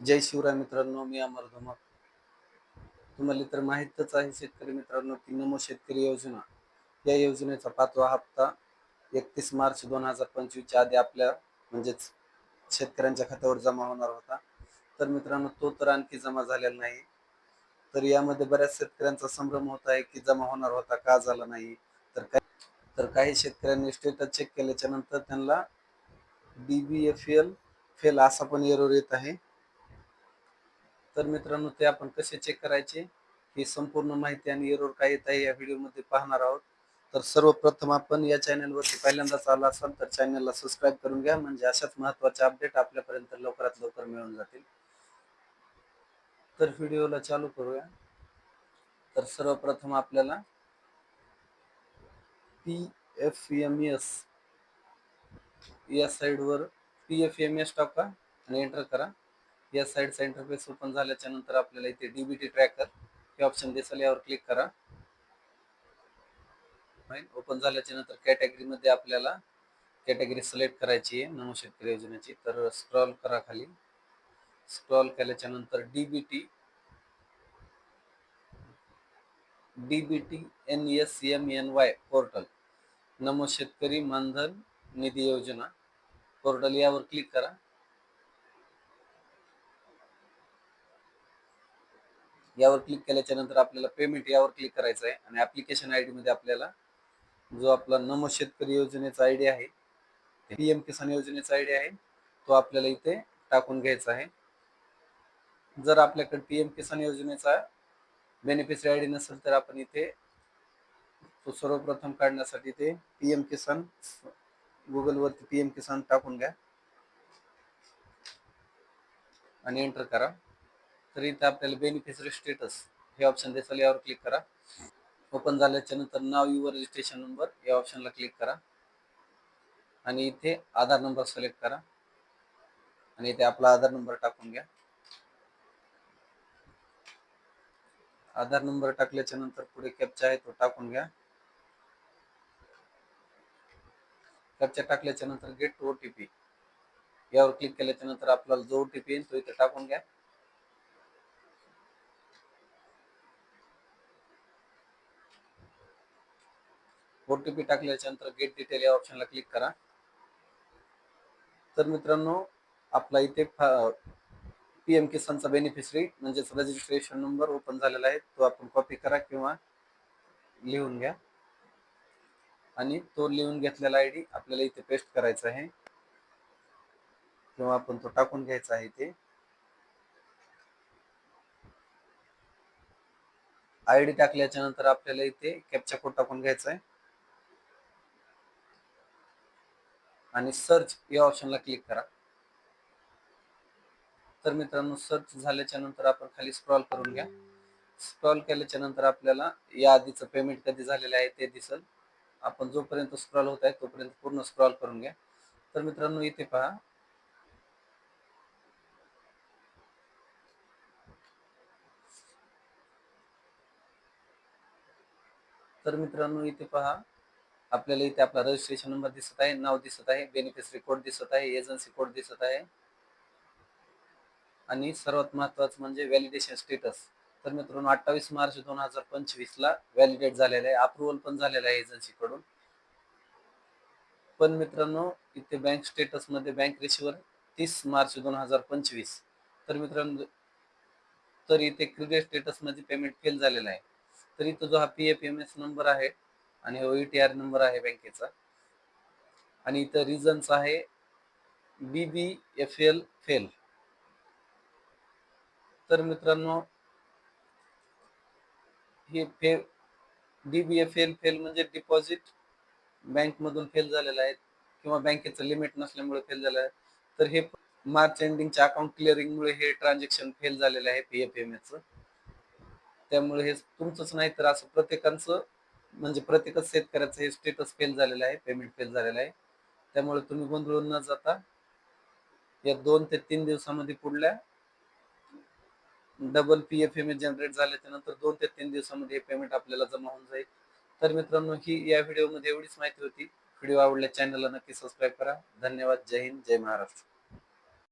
जय शिवराय मित्रांनो मी अमर धमक. तुम्हाला तर माहीतच आहे शेतकरी मित्रांनो की नमो शेतकरी योजना. या योजनेचा पाचवा हप्ता एकतीस मार्च दोन हजार पंचवीसच्या आधी आपल्या म्हणजेच शेतकऱ्यांच्या खात्यावर जमा होणार होता. तर मित्रांनो तो तर आणखी जमा झालेला नाही. तर यामध्ये बऱ्याच शेतकऱ्यांचा संभ्रम होत आहे की जमा होणार होता का झाला नाही. तर काही तर काही शेतकऱ्यांनी स्टेटस चेक केल्याच्यानंतर त्यांना डीबीएफएल फेल असा पण एरर येत आहे. तर मित्रांनो ते आपण कसे चेक करायचे ही संपूर्ण माहिती आणि एरोर काय येत आहे या व्हिडिओमध्ये पाहणार आहोत. तर सर्वप्रथम आपण या चॅनलवरती पहिल्यांदाच आला असाल तर चॅनलला सबस्क्राईब करून घ्या म्हणजे अशाच महत्त्वाचे अपडेट आपल्यापर्यंत लवकरात लवकर मिळून जातील. तर व्हिडिओला चालू करूया. तर सर्वप्रथम आपल्याला पी एफ एम एस या साईडवर पी एफ एम एस टाका आणि एंटर करा. या साईडचा इंटरफेस ओपन झाल्याच्यानंतर आपल्याला इथे डीबीटी ट्रॅकर हे ऑप्शन दिसेल. यावर क्लिक करा. ओपन झाल्याच्यानंतर कॅटेगरीमध्ये आपल्याला कॅटेगरी सिलेक्ट करायची आहे. नमो शेतकरी योजनेची. तर स्क्रॉल करा खाली. स्क्रॉल केल्याच्यानंतर DBT DBT N S M N Y portal Namo शेतकरी मानधन निधी योजना पोर्टल यावर क्लिक करा. यावर क्लिक केल्याच्यानंतर आपल्याला पेमेंट यावर क्लिक करायचं आहे आणि ऍप्लिकेशन आयमध्ये आपल्याला जो आपला नम शेतकरी योजनेचा आय डी आहे पी एम किसान योजनेचा आय डी आहे तो आपल्याला इथे टाकून घ्यायचा आहे. जर आपल्याकडे पी एम किसान योजनेचा बेनिफिशरी आय डी नसेल तर आपण इथे तो सर्वप्रथम काढण्यासाठी ते पी एम किसान गुगलवरती पी एम किसान टाकून घ्या. आणि एंटर करा. तर इथे आपल्याला बेनिफिशरी स्टेटस हे ऑप्शन दिसेल यावर क्लिक करा. ओपन झाल्याच्यानंतर नाव युवर रजिस्ट्रेशन नंबर या ऑप्शनला क्लिक करा. आणि इथे आधार नंबर सिलेक्ट करा. आणि इथे आपला आधार नंबर टाकून घ्या. आधार नंबर टाकल्याच्या नंतर पुढे कॅपचा आहे तो टाकून घ्या. कॅपचा टाकल्याच्या नंतर गेट टू ओटीपी यावर क्लिक केल्याच्यानंतर आपल्याला जो ओटीपी येईल तो इथे टाकून घ्या. ओटीपी टाकल्याच्या नंतर गेट डिटेल या ऑप्शनला क्लिक करा. तर मित्रांनो आपला इथे पी एम किसानचा बेनिफिशरी म्हणजेच रजिस्ट्रेशन नंबर ओपन झालेला आहे. तो आपण कॉपी करा किंवा लिहून घ्या. आणि तो लिहून घेतलेला आय डी आपल्याला इथे पेस्ट करायचा आहे. किंवा आपण तो टाकून घ्यायचा आहे इथे. आय डी टाकल्याच्या नंतर आपल्याला इथे कॅप्चा कोड टाकून घ्यायचा आहे. आणि सर्च या ऑप्शनला क्लिक करा. तर मित्रांनो सर्च झाल्याच्यानंतर आपण खाली स्क्रॉल करून घ्या. स्क्रॉल केल्याच्यानंतर आपल्याला या आधीचं पेमेंट कधी झालेलं आहे ते दिसल. आपण जोपर्यंत स्क्रॉल होत आहे तोपर्यंत पूर्ण स्क्रॉल करून घ्या. तर मित्रांनो इथे पहा. तर मित्रांनो इथे पहा. आपल्याला इथे आपला रजिस्ट्रेशन नंबर दिसत आहे नाव दिसत आहे बेनिफिशरी कोड दिसत आहे एजन्सी कोड दिसत आहे. आणि सर्वात महत्वाचं म्हणजे व्हॅलिडेशन स्टेटस तर मित्रांनो अठ्ठावीस मार्च दोन हजार पंचवीस ला व्हॅलिडेट झालेला आहे अप्रुव्हल पण झालेला आहे एजन्सी कडून. पण मित्रांनो इथे बँक स्टेटसमध्ये बँक रेशीवर तीस मार्च दोन हजार पंचवीस. तर मित्रांनो तर इथे क्रेडिट स्टेटसमध्ये पेमेंट फेल झालेला आहे. तर इथं जो हा P F M S number आहे आणि ओ टी आर नंबर आहे बँकेचा. आणि इथं रिझन्स आहे B B F L fail तर मित्रांनो हे फे D B F L fail म्हणजे डिपॉझिट बँकमधून फेल झालेलं आहे किंवा बँकेचं लिमिट नसल्यामुळे फेल झालं आहे. तर हे मार्च एंडिंगच्या अकाउंट क्लिअरिंगमुळे हे ट्रान्झॅक्शन फेल झालेलं आहे पी एफ एम एचं त्यामुळे हे तुमचंच नाही तर असं प्रत्येकाचं म्हणजे प्रत्येकच शेतकऱ्याचं हे स्टेटस फेल झालेलं आहे पेमेंट फेल झालेलं आहे. त्यामुळे तुम्ही गोंधळून न जाता या दोन ते तीन दिवसामध्ये पुढल्या double P F M A generate झाल्याच्या त्यानंतर दोन ते तीन दिवसामध्ये हे पेमेंट आपल्याला जमा होऊन जाईल. तर मित्रांनो ही या व्हिडिओमध्ये एवढीच माहिती होती. व्हिडिओ आवडल्या चॅनलला नक्की सबस्क्राईब करा. धन्यवाद. जय हिंद. जय महाराष्ट्र.